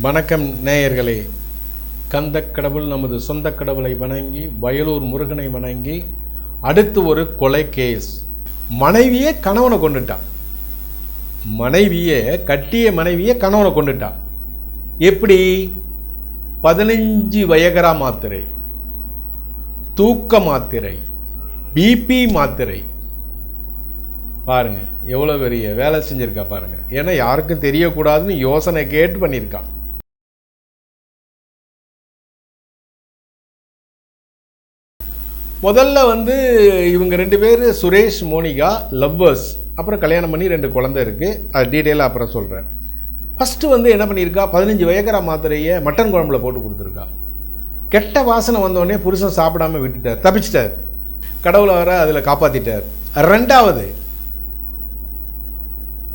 வணக்கம் நேயர்களே. கந்த கடவுள் நமது சொந்த கடவுளை வணங்கி வயலூர் முருகனை வணங்கி அடுத்து ஒரு கொலை கேஸ் மனைவியே கணவனை கொண்டுட்டான் மனைவியே கட்டிய மனைவியே கணவனை கொண்டுட்டான் எப்படி? பதினஞ்சு வயகரா மாத்திரை தூக்க மாத்திரை பிபி மாத்திரை. பாருங்கள் எவ்வளோ பெரிய வேலை செஞ்சுருக்கா பாருங்க. ஏன்னா யாருக்கும் தெரியக்கூடாதுன்னு யோசனை கேட்டு பண்ணியிருக்கான் முதல்ல வந்து இவங்க ரெண்டு பேர் சுரேஷ் மோனிகா லவ்வர்ஸ். அப்புறம் கல்யாணம் பண்ணி ரெண்டு குழந்தை இருக்குது அது டீட்டெயிலாக அப்புறம் சொல்கிறேன் ஃபஸ்ட்டு வந்து என்ன பண்ணியிருக்கா? பதினஞ்சு வயக்கரா மாத்திரையை மட்டன் குழம்புல போட்டு கொடுத்துருக்கா. கெட்ட வாசனை வந்தோடனே புருஷன் சாப்பிடாம விட்டுட்டார். தப்பிச்சிட்டார். கடவுளை வர அதில் காப்பாற்றிட்டார் ரெண்டாவது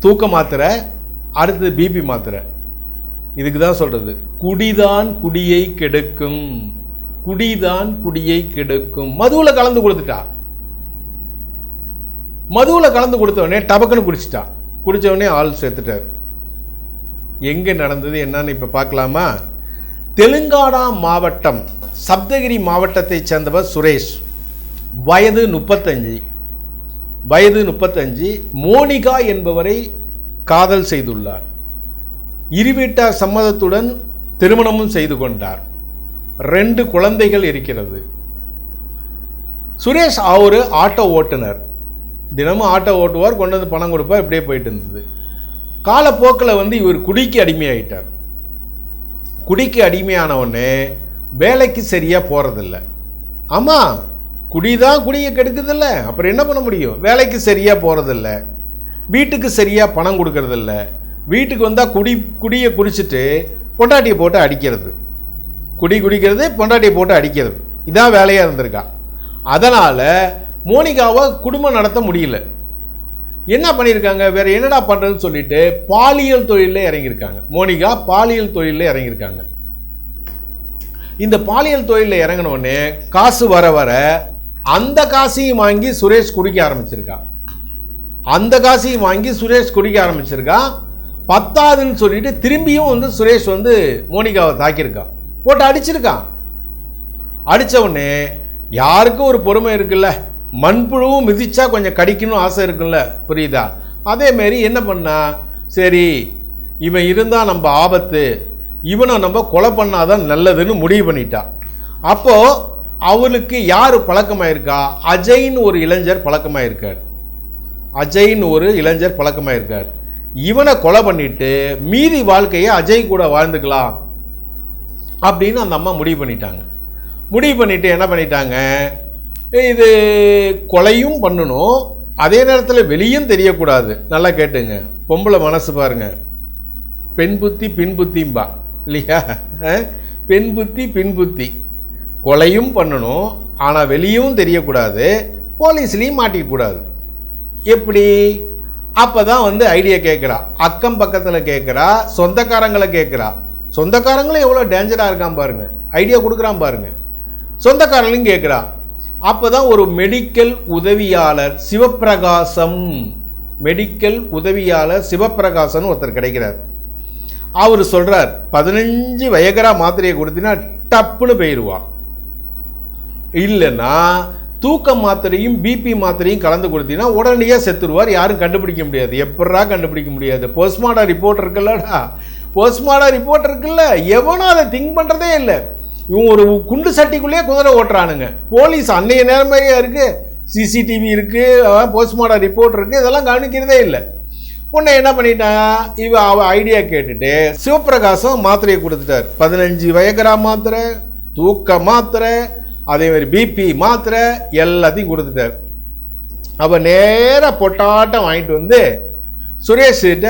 தூக்க மாத்திரை அடுத்தது பிபி மாத்திரை. இதுக்கு தான் சொல்கிறது குடிதான் குடியை கெடுக்கும். குடிதான் குடியை கெடுக்கும். மதுவில் கலந்து கொடுத்துட்டா. மதுவில் கலந்து கொடுத்தவொடனே டபக்குன்னு குடிச்சிட்டா. குடித்தவொடனே ஆள் சேர்த்துட்டார். எங்கே நடந்தது என்னன்னு இப்போ பார்க்கலாமா? தெலுங்கானா மாவட்டம் சப்தகிரி மாவட்டத்தைச் சேர்ந்தவர் சுரேஷ். வயது முப்பத்தஞ்சு. வயது முப்பத்தஞ்சு. மோனிகா என்பவரை காதல் செய்துள்ளார். இருவீட்டார் சம்மதத்துடன் திருமணமும் செய்து கொண்டார். ரெண்டு குழந்தைகள் இருக்கிறது. சுரேஷ் அவர் ஆட்டோ ஓட்டுனர். தினமும் ஆட்டோ ஓட்டுவார் கொண்டு வந்து பணம் கொடுப்பார் இப்படியே போயிட்டு இருந்தது. காலப்போக்கில் வந்து இவர் குடிக்கு அடிமையாயிட்டார். குடிக்கு அடிமையானவுடனே வேலைக்கு சரியாக போகிறதில்ல ஆமாம் குடி தான் குடியை கெடுக்குதில்ல அப்புறம் என்ன பண்ண முடியும்? வேலைக்கு சரியாக போகிறதில்ல வீட்டுக்கு சரியாக பணம் கொடுக்கறதில்ல. வீட்டுக்கு வந்தால் குடி குடியை குடிச்சிட்டு பொண்டாட்டியை போட்டு அடிக்கிறது. குடி குடிக்கிறது பொண்டாட்டியை போட்டு அடிக்கிறது. இதான் வேலையாக இருந்திருக்கா. அதனால் மோனிகாவை குடும்பம் நடத்த முடியல. என்ன பண்ணியிருக்காங்க? வேற என்னடா பண்ணுறதுன்னு சொல்லிட்டு பாலியல் தொழிலில் இறங்கியிருக்காங்க. மோனிகா பாலியல் தொழிலில் இறங்கியிருக்காங்க. இந்த பாலியல் தொழிலில் இறங்கினோடனே காசு வர வர அந்த காசையும் வாங்கி சுரேஷ் குடிக்க ஆரம்பிச்சிருக்கா. அந்த காசையும் வாங்கி சுரேஷ் குடிக்க ஆரம்பிச்சிருக்கான் பத்தாதுன்னு சொல்லிட்டு திரும்பியும் வந்து சுரேஷ் வந்து மோனிகாவை தாக்கியிருக்கான் போட்டு அடிச்சிருக்கான் அடித்த உடனே யாருக்கும் ஒரு பொறுமை இருக்குல்ல? மண்புழுவும் மிதிச்சா கொஞ்சம் கடிக்கணும் ஆசை இருக்குல்ல புரியுதா? அதேமாரி என்ன பண்ணா? சரி இவன் இருந்தால் நம்ம ஆபத்து இவனை நம்ம கொலை பண்ணாதான் நல்லதுன்னு முடிவு பண்ணிட்டான் அப்போது அவனுக்கு யார் பழக்கமாயிருக்கா? அஜய்ன்னு ஒரு இளைஞர் பழக்கமாயிருக்கார். அஜய்ன்னு ஒரு இளைஞர் பழக்கமாயிருக்கார். இவனை கொலை பண்ணிட்டு மீதி வாழ்க்கையை அஜய் கூட வாழ்ந்துக்கலாம் அப்படின்னு அந்த அம்மா முடிவு பண்ணிட்டாங்க. முடிவு பண்ணிட்டு என்ன பண்ணிட்டாங்க? இது கொலையும் பண்ணணும். அதே நேரத்தில் வெளியும் தெரியக்கூடாது. நல்லா கேட்டுங்க. பொம்பளை மனசு பாருங்க. பெண் புத்தி பின் புத்திம்பா. இல்லையா? பெண் புத்தி பின் புத்தி. கொலையும் பண்ணணும். ஆனால் வெளியும் தெரியக்கூடாது. போலீஸ்லேயும் மாட்டிக்கக்கூடாது. எப்படி? அப்போ தான் வந்து ஐடியா கேட்குறா. அக்கம் பக்கத்தில் கேட்குறா சொந்தக்காரங்களை கேட்குறா. சொந்தக்காரங்களும் எவ்வளோ டேஞ்சராக இருக்கான் பாருங்கள் ஐடியா கொடுக்குறான் பாருங்கள் சொந்தக்காரங்களையும் கேட்குறா. அப்போ தான் ஒரு மெடிக்கல் உதவியாளர் சிவப்பிரகாசம் மெடிக்கல் உதவியாளர் சிவப்பிரகாசம்னு ஒருத்தர் கிடைக்கிறார். அவர் சொல்கிறார் பதினஞ்சு வயகரா மாத்திரையை கொடுத்தினா டப்புன்னு போயிடுவா இல்லைன்னா தூக்க மாத்திரையும் பிபி மாத்திரையும் கலந்து கொடுத்தீங்கன்னா உடனடியாக செத்துருவார். யாரும் கண்டுபிடிக்க முடியாது. எப்படா கண்டுபிடிக்க முடியாது? போஸ்ட்மார்டம் ரிப்போர்ட் இருக்குல்லடா. போஸ்ட்மார்டம் ரிப்போர்ட் இருக்குல்ல. எவனும் அதை திங்க் பண்ணுறதே இல்லை. இவன் ஒரு குண்டு சட்டிக்குள்ளேயே குதிரை ஓட்டுறானுங்க. போலீஸ் அன்னைய நேரமையாக இருக்குது சிசிடிவி இருக்குது போஸ்ட்மார்டம் ரிப்போர்ட் இருக்குது இதெல்லாம் கவனிக்கிறதே இல்லை. உன்னை என்ன பண்ணிட்டான் இவ அவ ஐடியா கேட்டுட்டு சிவபிரகாசம் மாத்திரையை கொடுத்துட்டார். பதினஞ்சு வயகரா மாத்திரை தூக்க மாத்திரை அதே மாதிரி பிபி மாத்திரை எல்லாத்தையும் கொடுத்துட்டார். அப்போ நேராக பொட்டாட்டம் வாங்கிட்டு வந்து சுரேஷ்கிட்ட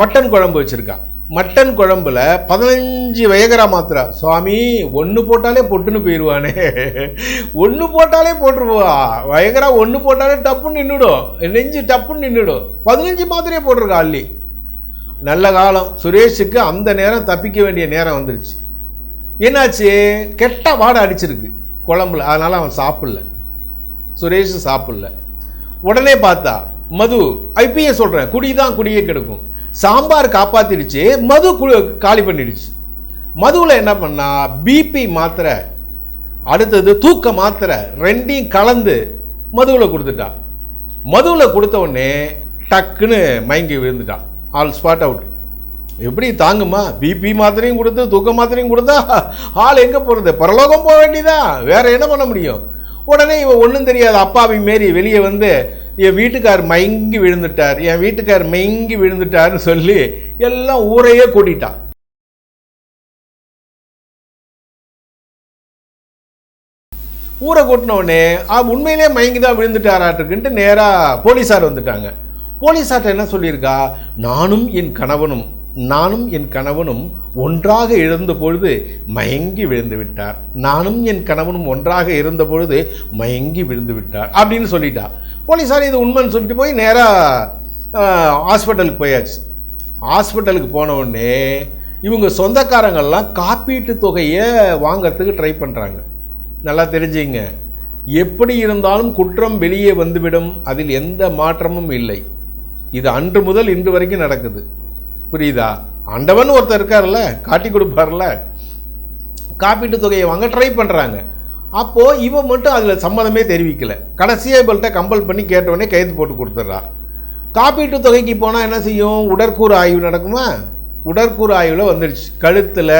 மட்டன் குழம்பு வச்சுருக்கா மட்டன் குழம்புல பதினஞ்சு வயகரா மாத்திரை. சுவாமி ஒன்று போட்டாலே பொட்டுன்னு போயிடுவானே ஒன்று போட்டாலே போட்டுருவா. வயகரா ஒன்று போட்டாலே டப்புன்னு நின்றுடும் நெஞ்சு டப்புன்னு நின்றுடும் பதினஞ்சு மாத்திரையே போட்டிருக்கா அள்ளி. நல்ல காலம். சுரேஷுக்கு அந்த நேரம் தப்பிக்க வேண்டிய நேரம் வந்துருச்சு. என்னாச்சு? கெட்ட வாடை அடிச்சிருக்கு. குழம்புல. அதனால் அவன் சாப்பிடல. சுரேஷ் சாப்பிடல. உடனே பார்த்தா மது இப்பயே சொல்கிறேன் குடி தான் குடியே கிடக்கும். சாம்பார் காப்பாத்திடுச்சு மது காலி பண்ணிடுச்சு. மதுவில் என்ன பண்ணா பிபி மாத்திரை அடுத்தது தூக்க மாத்திரை ரெண்டையும் கலந்து மதுவில் கொடுத்துட்டா. மதுவில் கொடுத்த உடனே டக்குன்னு மயங்கி விழுந்துட்டான் ஆல் ஸ்பாட் அவுட் எப்படி தாங்குமா? பிபி மாத்திரையும் கொடுத்து தூக்க மாத்திரையும் கொடுத்தா ஆள் எங்கே போகிறது பரலோகம் போக வேண்டியதா? வேறு என்ன பண்ண முடியும்? உடனே இவன் ஒன்றும் தெரியாது அப்பாவி மாரி வெளியே வந்து என் வீட்டுக்கார் மயங்கி விழுந்துட்டார் என் வீட்டுக்கார் மயங்கி விழுந்துட்டார்னு சொல்லி எல்லாம் ஊரையே கூட்டிட்டான் ஊரை கூட்டினவுடனே ஆ உண்மையிலே மயங்கி தான் விழுந்துட்டாராட்டுக்குன்ட்டு நேராக போலீஸார் வந்துட்டாங்க. போலீஸார்ட்ட என்ன சொல்லியிருக்கா? நானும் என் கணவனும் நானும் என் கணவனும் ஒன்றாக இருந்தபொழுது மயங்கி விழுந்து விட்டார். நானும் என் கணவனும் ஒன்றாக இருந்த பொழுது மயங்கி விழுந்து விட்டார் அப்படின்னு சொல்லிட்டா. போலீஸார் இது உண்மைன்னு சொல்லிட்டு போய் நேராக ஹாஸ்பிட்டலுக்கு போயாச்சு. ஹாஸ்பிட்டலுக்கு போனவுடனே இவங்க சொந்தக்காரங்கள்லாம் காப்பீட்டு தொகையை வாங்கறதுக்கு ட்ரை பண்ணுறாங்க நல்லா தெரிஞ்சுங்க. எப்படி இருந்தாலும் குற்றம் வெளியே வந்துவிடும். அதில் எந்த மாற்றமும் இல்லை. இது அன்று முதல் இன்று வரைக்கும் நடக்குது. புரியுதா? ஆண்டவன் ஒருத்தர் இருக்கார்ல காட்டி கொடுப்பார்ல காப்பீட்டு தொகையை வாங்க ட்ரை பண்ணுறாங்க அப்போது இவன் மட்டும் அதில் சம்மதமே தெரிவிக்கலை. கடைசியாக இவள்கிட்ட கம்பல் பண்ணி கேட்டவொடனே கைது போட்டு கொடுத்துட்றா. காப்பீட்டு தொகைக்கு போனால் என்ன செய்யும்? உடற்கூறு ஆய்வு நடக்குமா? உடற்கூறு ஆய்வில் வந்துடுச்சு கழுத்தில்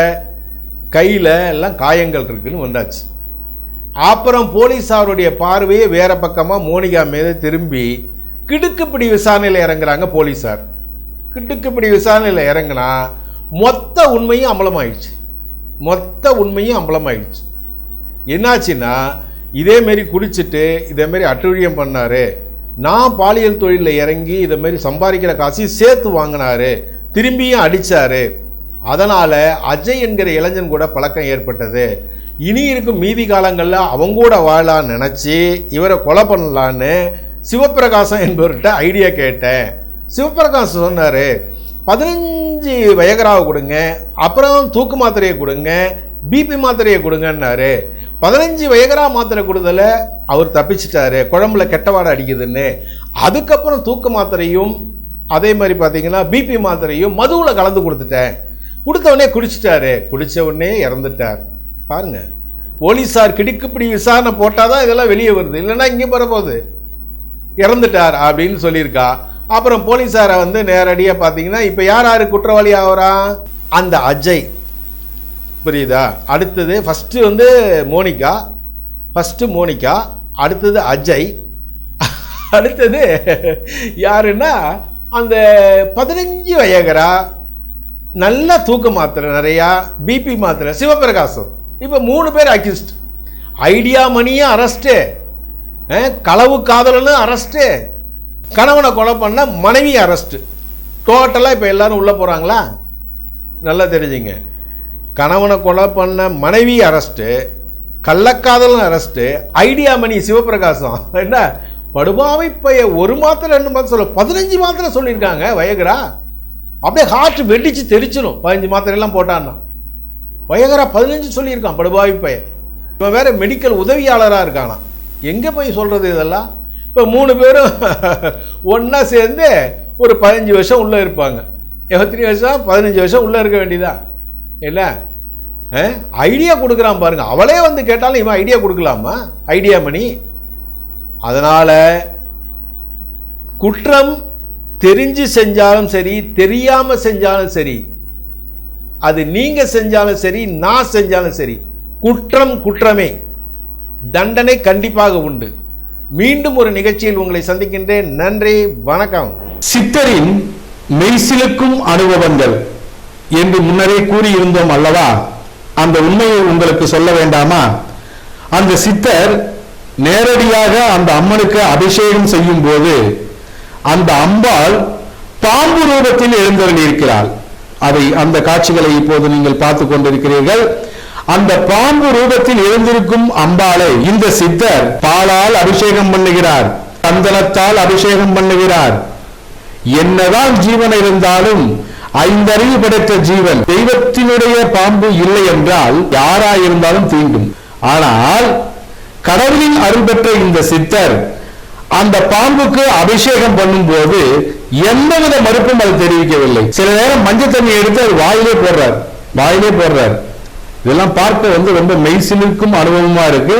கையில் எல்லாம் காயங்கள் இருக்குன்னு வந்தாச்சு. அப்புறம் போலீஸாருடைய பார்வையே வேறு பக்கமாக மோனிகா மீது திரும்பி கிடுக்குப்பிடி விசாரணையில் இறங்குறாங்க போலீஸார் கிடுக்குப்பிடி விசாரணையில் இறங்குனா மொத்த உண்மையும் அம்பலமாயிடுச்சு. மொத்த உண்மையும் அம்பலமாயிடுச்சு. என்னாச்சுன்னா இதேமாரி குடிச்சிட்டு இதேமாரி அட்டுழியம் பண்ணார். நான் பாலியல் தொழிலில் இறங்கி இதேமாரி சம்பாதிக்கிற காசையும் சேர்த்து வாங்கினாரு. திரும்பியும் அடித்தார் அதனால் அஜய் என்கிற இளைஞன் கூட பழக்கம் ஏற்பட்டது. இனி இருக்கும் மீதி காலங்களில் அவங்க கூட வாழலான்னு நினச்சி இவரை கொலை பண்ணலான்னு சிவப்பிரகாசம் என்பவர்கிட்ட ஐடியா கேட்டேன். சிவபிரகாஷ் சொன்னார் பதினஞ்சு வயகராவை கொடுங்க அப்புறம் தூக்கு மாத்திரையை கொடுங்க பிபி மாத்திரையை கொடுங்கன்னாரு. பதினஞ்சு வயகரா மாத்திரை கொடுதல அவர் தப்பிச்சிட்டாரு குழம்புல கெட்டவாடை அடிக்குதுன்னு. அதுக்கப்புறம் தூக்கு மாத்திரையும் அதே மாதிரி பார்த்தீங்கன்னா பிபி மாத்திரையும் மதுவில் கலந்து கொடுத்துட்டேன். கொடுத்த உடனே குடிச்சிட்டாரு. குடிச்ச உடனே இறந்துட்டார். பாருங்க. போலீஸார் கிடுக்குப்பிடி விசாரணை போட்டால் தான் இதெல்லாம் வெளியே வருது. இல்லைன்னா இங்கே போகுது இறந்துட்டார் அப்படின்னு சொல்லியிருக்கா. அப்புறம் போலீஸாரை வந்து நேரடியாக பார்த்தீங்கன்னா இப்போ யார் யார் குற்றவாளி ஆகிறா? அந்த அஜய். புரியுதா? அடுத்தது ஃபஸ்ட்டு வந்து மோனிகா. ஃபஸ்ட்டு மோனிகா அடுத்தது அஜய். அடுத்தது யாருன்னா அந்த பதினஞ்சு வயகரா நல்ல தூக்க மாத்திரை நிறையா பிபி மாத்திரை சிவபிரகாசம். இப்போ மூணு பேர் அக்யூஸ்ட் ஐடியா மணியும் அரெஸ்ட்டு களவு காதலனும் அரெஸ்ட்டு கணவனை கொலை பண்ண மனைவி அரெஸ்ட்டு டோட்டலாக இப்போ எல்லாரும் உள்ளே போகிறாங்களா நல்லா தெரிஞ்சுங்க. கணவனை கொலை பண்ண மனைவி அரெஸ்ட்டு கள்ளக்காதலன் அரெஸ்ட்டு ஐடியா மணி சிவபிரகாசம். என்ன? படுபாவை பைய ஒரு மாதம் ரெண்டு மாதம் சொல்ல பதினஞ்சு மாத்திரை சொல்லியிருக்காங்க வயகரா? அப்படியே ஹார்ட் வெடிச்சு தெரிச்சிடும் பதினஞ்சு மாத்திரை எல்லாம் போட்டான்னா. வயகரா பதினஞ்சு சொல்லியிருக்கான் படுபாவி பையன். இவன் வேற மெடிக்கல் உதவியாளராக இருக்கானா எங்கே போய் சொல்கிறது இதெல்லாம்? இப்போ மூணு பேரும் ஒன்றா சேர்ந்து ஒரு பதினஞ்சு வருஷம் உள்ளே இருப்பாங்க. எத்தனை வருஷம்? பதினஞ்சு வருஷம் உள்ளே இருக்க வேண்டியதான் இல்லை? ஐடியா கொடுக்குறான் பாருங்கள் அவளே வந்து கேட்டாலும் இவன் ஐடியா கொடுக்கலாமா? ஐடியா மணி. அதனால் குற்றம் தெரிஞ்சு செஞ்சாலும் சரி தெரியாமல் செஞ்சாலும் சரி அது நீங்கள் செஞ்சாலும் சரி நான் செஞ்சாலும் சரி குற்றம் குற்றமே. தண்டனை கண்டிப்பாக உண்டு. மீண்டும் ஒரு நிகழ்ச்சியில் உங்களை சந்திக்கின்றேன். நன்றி வணக்கம். சித்தரின் மெய்சிலுக்கும் அனுபவங்கள் என்று முன்னரே கூறியிருந்தோம் அல்லவா? அந்த உண்மையை உங்களுக்கு சொல்ல வேண்டாமா? அந்த சித்தர் நேரடியாக அந்த அம்மனுக்கு அபிஷேகம் செய்யும் போது அந்த அம்பாள் பாம்பு ரூபத்தில் எழுந்தருளியிருக்கிறாள். அதை அந்த காட்சிகளை இப்போது நீங்கள் பார்த்து கொண்டிருக்கிறீர்கள். அந்த பாம்பு ரூபத்தில் எழுந்திருக்கும் அம்பாளை இந்த சித்தர் பாலால் அபிஷேகம் பண்ணுகிறார் சந்தனத்தால் அபிஷேகம் பண்ணுகிறார். என்னதான் ஜீவன் இருந்தாலும் ஐந்தறிவு படைத்த ஜீவன் தெய்வத்தினுடைய பாம்பு இல்லை என்றால் யாராயிருந்தாலும் தீண்டும் ஆனால் கடவுளின் அருள் பெற்ற இந்த சித்தர் அந்த பாம்புக்கு அபிஷேகம் பண்ணும்போது எந்தவித மறுப்பும் அது தெரிவிக்கவில்லை. சில நேரம் மஞ்சள் தண்ணி எடுத்து அது வாயிலே போடுறார் வாயிலே போடுறார். இதெல்லாம் பார்க்க வந்து ரொம்ப மெய்சிலிருக்கும் அனுபவமா இருக்கு.